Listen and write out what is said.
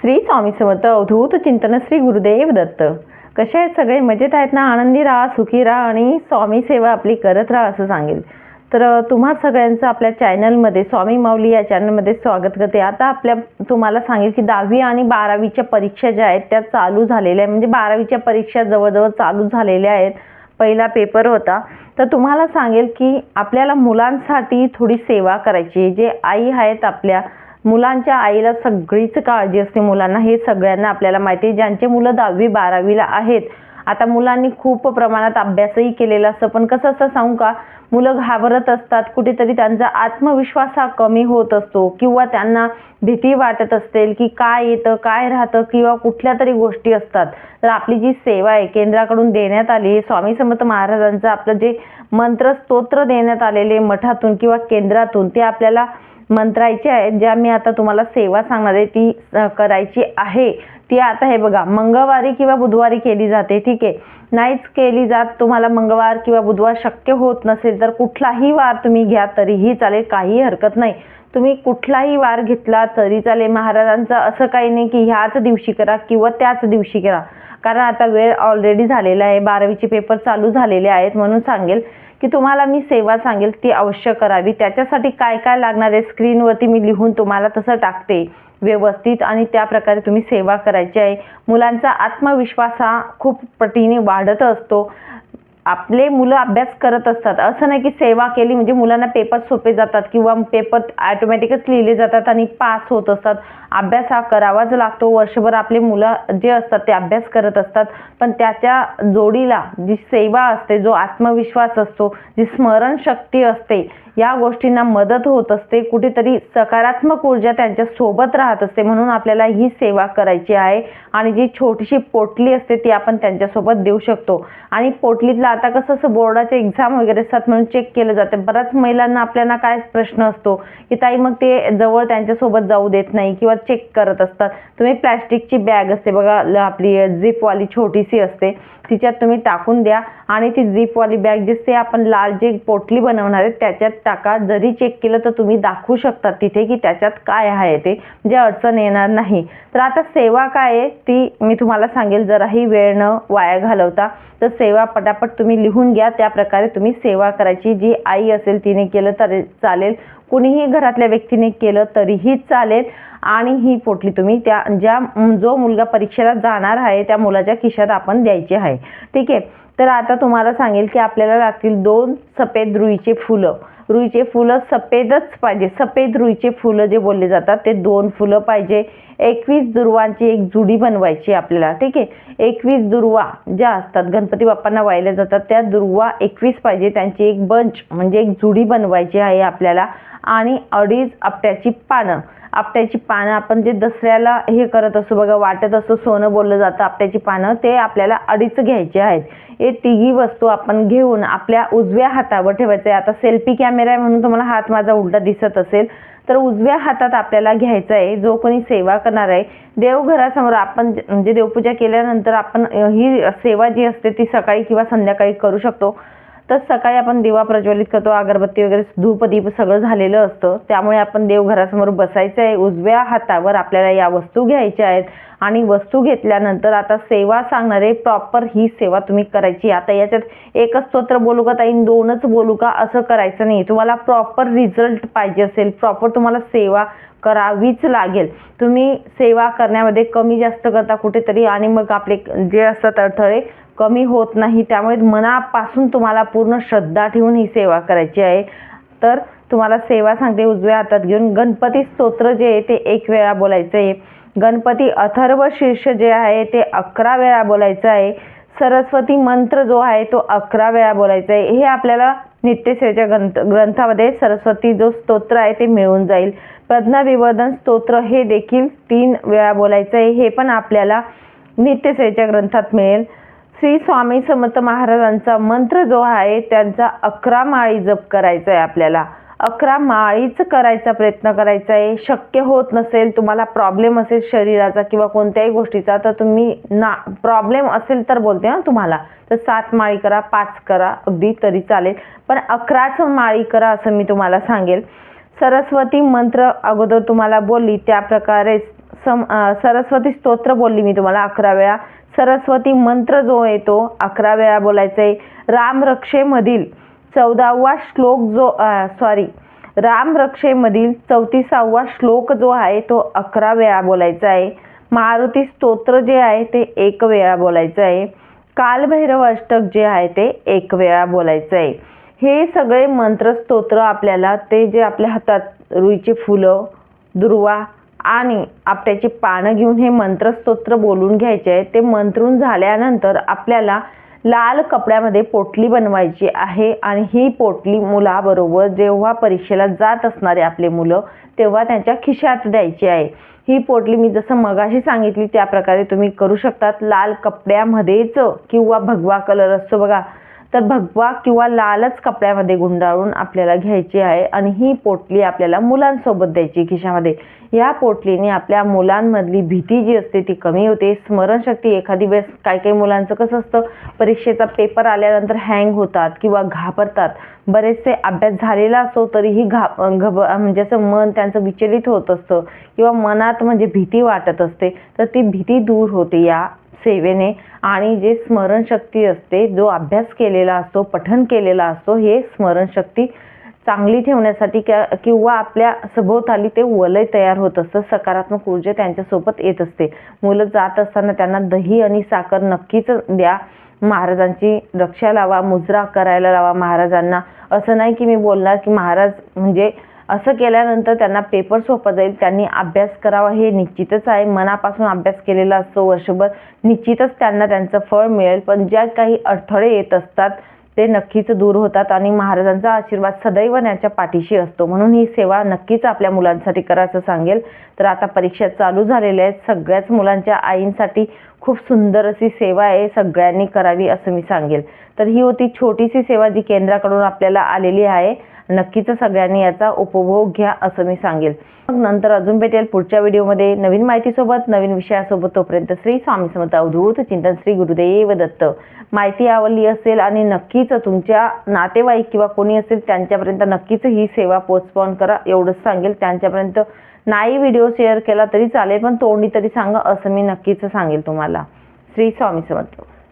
श्री स्वामी समर्थ अवधूत चिंतन श्री गुरुदेव दत्त. कसे आहेत सगळे? मजेत आहेत ना? आनंदी राहा सुखी राहा आणि स्वामी सेवा आपली करत राहा असं सांगेल. तर तुम्हा सगळ्यांचं आपल्या चॅनलमध्ये स्वामी माऊली या चॅनलमध्ये स्वागत करते. आता आपल्या तुम्हाला सांगेल की दहावी आणि बारावीच्या परीक्षा ज्या आहेत त्या चालू झालेल्या आहेत. म्हणजे बारावीच्या परीक्षा जवळजवळ चालू झालेल्या आहेत. पहिला पेपर होता. तर तुम्हाला सांगेल की आपल्याला मुलांसाठी थोडी सेवा करायची आहे. जे आई आहेत आपल्या मुलांच्या आईला सगळीच काळजी असते मुलांना. हे सगळ्यांना आपल्याला माहिती आहे. ज्यांचे मुलं दहावी बारावीला आहेत आता मुलांनी खूप प्रमाणात अभ्यासही केलेला असतं. पण कसं असं सांगू का? मुलं घाबरत असतात. कुठेतरी त्यांचा आत्मविश्वास हा कमी होत असतो. किंवा त्यांना भीती वाटत असेल की काय येतं काय राहतं किंवा कुठल्या तरी गोष्टी असतात. तर आपली जी सेवा आहे केंद्राकडून देण्यात आली आहे स्वामी समर्थ महाराजांचं आपलं जे मंत्र स्तोत्र देण्यात आलेले मठातून किंवा केंद्रातून ते आपल्याला मंत्रायचे आहेत ज्या मी आता तुम्हाला सेवा सांगणार आहे ती करायची आहे. ती आता हे बघा मंगळवारी किंवा बुधवारी केली जाते ठीक आहे? नाहीच केली जात तुम्हाला मंगळवार किंवा बुधवार शक्य होत नसेल तर कुठलाही वार तुम्ही घ्या तरीही चालेल काही हरकत नाही. तुम्ही कुठलाही वार घेतला तरी चालेल. महाराजांचं असं काही नाही की ह्याच दिवशी करा किंवा त्याच दिवशी करा. कारण आता वेळ ऑलरेडी झालेला आहे बारावीचे पेपर चालू झालेले आहेत म्हणून सांगेल. की तुम्हाला मी सेवा सांगेल ती अवश्य करावी. त्याच्यासाठी काय काय लागणार आहे? स्क्रीनवरती मी लिहून तुम्हाला तसं टाकते. व्यवस्थित आणि त्या प्रकारे तुम्ही सेवा करायची आहे. मुलांचा आत्मविश्वास हा खूप पटीने वाढत असतो. आपले मुलं अभ्यास करत असतात. असं नाही की सेवा केली म्हणजे मुलांना पेपर सोपे जातात किंवा पेपर ॲटोमॅटिकच लिहिले जातात आणि पास होत असतात. अभ्यास हा करावाच लागतो. वर्षभर आपले मुलं जे असतात ते अभ्यास करत असतात. पण त्याच्या जोडीला जी सेवा असते जो आत्मविश्वास असतो जी स्मरणशक्ती असते या गोष्टींना मदत होत असते. कुठेतरी सकारात्मक ऊर्जा त्यांच्यासोबत राहत असते. म्हणून आपल्याला ही सेवा करायची आहे. आणि जी छोटीशी पोटली असते ती आपण त्यांच्यासोबत देऊ शकतो. आणि पोटलीतला आता कसं असं बोर्डाचे एक्झाम वगैरे असतात म्हणून चेक केलं जातं. बऱ्याच महिलांना आपल्याला काय प्रश्न असतो की ताई मग ते जवळ त्यांच्यासोबत जाऊ देत नाही किंवा चेक करत असतात. तुम्ही प्लॅस्टिकची बॅग असते बघा आपली झिपवाली छोटीशी असते तिच्यात तुम्ही टाकून द्या आणि ती झिपवाली बॅग दिसते आपण लाल जे पोटली बनवणार आहे त्याच्यात टाका. जरी चेक केलं तर तुम्ही दाखवू शकता तिथे की त्याच्यात काय आहे ते. म्हणजे अडचण येणार नाही. तर आता सेवा काय आहे ती मी तुम्हाला सांगेल. जराही वेळ न वाया घालवता. तर सेवा पटापट तुम्ही लिहून घ्या त्या प्रकारे तुम्ही सेवा करायची. जी आई असेल तिने केलं तरी चालेल. कुणीही घरातल्या व्यक्तीने केलं तरीही चालेल. आणि ही पोटली तुम्ही त्या ज्या जो मुलगा परीक्षेला जाणार आहे त्या मुलाच्या खिशात आपण द्यायचे आहे. ठीक आहे? तर आता तुम्हाला सांगेल की आपल्याला लागतील दोन सफेद रुईचे फुलं. रुईचे फुलं सफेदच पाहिजे. सफेद रुईचे फुलं जे बोलले जातात ते दोन फुलं पाहिजे. एकवीस दुर्वांची एक जुडी बनवायची आपल्याला ठीक आहे? एकवीस दुर्वा ज्या असतात गणपती बाप्पांना वाहिल्या जातात त्या दुर्वा एकवीस पाहिजे. त्यांची एक बंच म्हणजे एक जुडी बनवायची आहे आपल्याला. आणि अडीच आपट्याची पानं. आपट्याची पानं आपण जे दसऱ्याला हे करत असतो बघा वाटत असतो सोनं बोललं जातं आपट्याची पानं ते आपल्याला अडीच घ्यायचे आहेत. हे तिघी वस्तू आपण घेऊन आपल्या उजव्या हातावर ठेवायचं आहे. आता सेल्फी कॅमेरा आहे म्हणून तुम्हाला हात माझा उलटा दिसत असेल. तर उजव्या हातात आपल्याला घ्यायचं आहे. जो कोणी सेवा करणार आहे देवघरासमोर आपण जे- म्हणजे देवपूजा केल्यानंतर आपण ही सेवा जी असते ती सकाळी किंवा संध्याकाळी करू शकतो. तर सकाळी आपण दिवा प्रज्वलित करतो अगरबत्ती वगैरे धूपदीप सगळं झालेलं असतं. त्यामुळे आपण देवघरासमोर बसायचं आहे उजव्या हातावर आपल्याला या वस्तू घ्यायच्या आहेत. आणि वस्तू घेतल्यानंतर आता सेवा सांगणारे प्रॉपर ही सेवा तुम्ही करायची. आता याच्यात एकच स्तोत्र बोलू का ताईन दोनच बोलू का? असं करायचं नाही. तुम्हाला प्रॉपर रिझल्ट पाहिजे असेल प्रॉपर तुम्हाला सेवा करावीच लागेल. तुम्ही सेवा करण्यामध्ये कमी जास्त करता कुठेतरी आणि मग आपले जे असतात अडथळे कमी होत नाही त्यामुळे मनापासून तुम्हाला पूर्ण श्रद्धा ठेवून ही सेवा करायची आहे. तर तुम्हाला सेवा सांगते उजव्या हातात घेऊन. गणपती स्तोत्र जे आहे ते एक वेळा बोलायचं आहे. गणपती अथर्व शीर्ष जे आहे ते अकरा वेळा बोलायचं आहे. सरस्वती मंत्र जो आहे तो अकरा वेळा बोलायचा आहे. हे आपल्याला नित्यसेवेच्या ग्रंथ ग्रंथामध्ये सरस्वती जो स्तोत्र आहे ते मिळून जाईल. प्रज्ञाविवर्धन स्तोत्र हे देखील तीन वेळा बोलायचं आहे. हे पण आपल्याला नित्यसेवेच्या ग्रंथात मिळेल. श्री स्वामी समर्थ महाराजांचा मंत्र जो आहे त्यांचा अकरा माळी जप करायचा आहे आपल्याला. अकरा माळीच करायचा प्रयत्न करायचा आहे शक्य होत नसेल तुम्हाला प्रॉब्लेम असेल शरीराचा किंवा कोणत्याही गोष्टीचा तर तुम्ही ना प्रॉब्लेम असेल तर बोलते ना तुम्हाला. तर सात माळी करा पाच करा अगदी तरी चालेल. पण अकराच माळी करा असं मी तुम्हाला सांगेल. सरस्वती मंत्र अगोदर तुम्हाला बोलली त्या प्रकारे सम सरस्वती स्तोत्र बोलली मी तुम्हाला अकरा वेळा. सरस्वती मंत्र जो आहे तो अकरा वेळा बोलायचा आहे रामरक्षेमधील चौदावा श्लोक जो सॉरी रामरक्षेमधील चौतीसावा श्लोक जो आहे तो अकरा वेळा बोलायचा आहे मारुती स्तोत्र जे आहे ते एक वेळा बोलायचं आहे कालभैरव अष्टक जे आहे ते एक वेळा बोलायचं आहे हे सगळे मंत्र स्तोत्र आपल्याला ते जे आपल्या हातात रुईची फुलं दुर्वा आणि आपट्याची पानं घेऊन हे मंत्रस्तोत्र बोलून घ्यायचे आहे. ते मंत्रून झाल्यानंतर आपल्याला लाल कपड्यामध्ये पोटली बनवायची आहे आणि ही पोटली मुलाबरोबर जेव्हा परीक्षेला जात असणारे आपले मुलं तेव्हा त्यांच्या खिशात द्यायची आहे. ही पोटली मी जसं मगाशी सांगितली त्या प्रकारे तुम्ही करू शकतात. लाल कपड्यामध्येच किंवा भगवा कलर असतो बघा. तर भगवा किंवा लालच कपड्यामध्ये गुंडाळून आपल्याला घ्यायची आहे आणि ही पोटली आपल्याला मुलांसोबत द्यायची खिशामध्ये. या पोटलीने आपल्या मुलांमधली भीती जी असते ती कमी होते. स्मरणशक्ती एखादी वेळेस काही काही मुलांचं कसं असतं परीक्षेचा पेपर आल्यानंतर हँग होतात किंवा घाबरतात. बरेचसे अभ्यास झालेला असतो तरीही घा घब म्हणजे असं मन त्यांचं विचलित होत असतं किंवा मनात म्हणजे भीती वाटत असते. तर ती भीती दूर होते या सेवेने आणि जे स्मरणशक्ती असते जो अभ्यास केलेला असतो पठन केलेला असतो हे स्मरणशक्ती चांगली ठेवण्यासाठी क्या किंवा आपल्या सभोवताली ते वलय तयार होत असतं सकारात्मक ऊर्जा त्यांच्यासोबत येत असते. मुलं जात असताना त्यांना दही आणि साखर नक्कीच द्या. महाराजांची रक्षा लावा मुजरा करायला लावा महाराजांना. असं नाही की मी बोलणार की महाराज म्हणजे असं केल्यानंतर त्यांना पेपर सोपा जाईल. त्यांनी अभ्यास करावा हे निश्चितच आहे. मनापासून अभ्यास केलेला असतो. वर्षभर निश्चितच त्यांना त्यांचं फळ मिळेल. पण ज्या काही अडथळे येत असतात ते नक्कीच दूर होतात आणि महाराजांचा आशीर्वाद सदैव त्यांच्या पाठीशी असतो. म्हणून ही सेवा नक्कीच आपल्या मुलांसाठी करायचं सांगेल. तर आता परीक्षा चालू झालेल्या आहेत. सगळ्याच मुलांच्या आईंसाठी खूप सुंदर अशी सेवा आहे. सगळ्यांनी करावी असं मी सांगेल. तर ही होती छोटीशी सेवा जी केंद्राकडून आपल्याला आलेली आहे. नक्कीच सगळ्यांनी याचा उपभोग घ्या असं मी सांगेल. मग नंतर अजून भेटेल पुढच्या व्हिडिओमध्ये. नवीन माहितीसोबत नवीन विषयासोबत तोपर्यंत श्री स्वामी समर्थ अवधूत चिंतन श्री गुरुदेव दत्त. माहिती आवडली असेल आणि नक्कीच तुमच्या नातेवाईक किंवा कोणी असेल त्यांच्यापर्यंत नक्कीच ही सेवा पोचपावून करा एवढंच सांगेल. त्यांच्यापर्यंत नाही व्हिडिओ शेअर केला तरी चालेल पण तोंडी तरी सांगा असं मी नक्कीच सांगेल तुम्हाला. श्री स्वामी समर्थ.